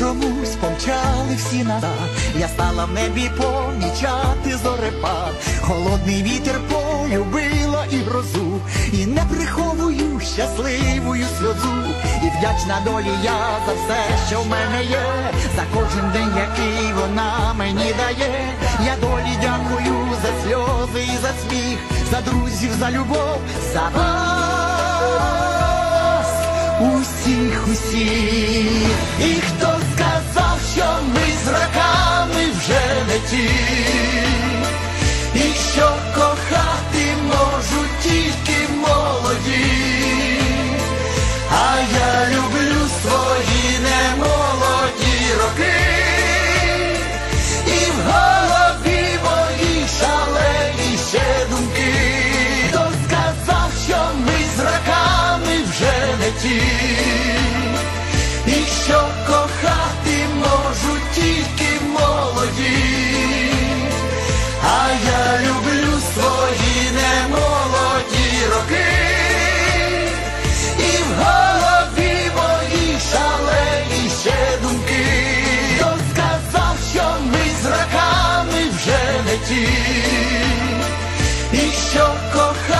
Чомусь помчали всі назад, я стала в небі помічати зорепад, холодний вітер полюбила і грозу, і не приховую щасливою сльозу, і вдячна долі я за все, що в мене є, за кожен день, який вона мені дає. Я долі дякую за сльози і за сміх, за друзів, за любов, за вас. Усіх, усіх, і хто сказав, що ми з раками вже не ті, і що кохати можуть тільки молоді, а я люблю свої немолоді роки, і в голові мої шалені ще думки, хто сказав, що ми з раками вже не ті що кохати можуть тільки молоді, а я люблю свої немолоді роки, і в голові мої шалені ще думки, хто сказав, що ми з раками вже не ті, і що кохати.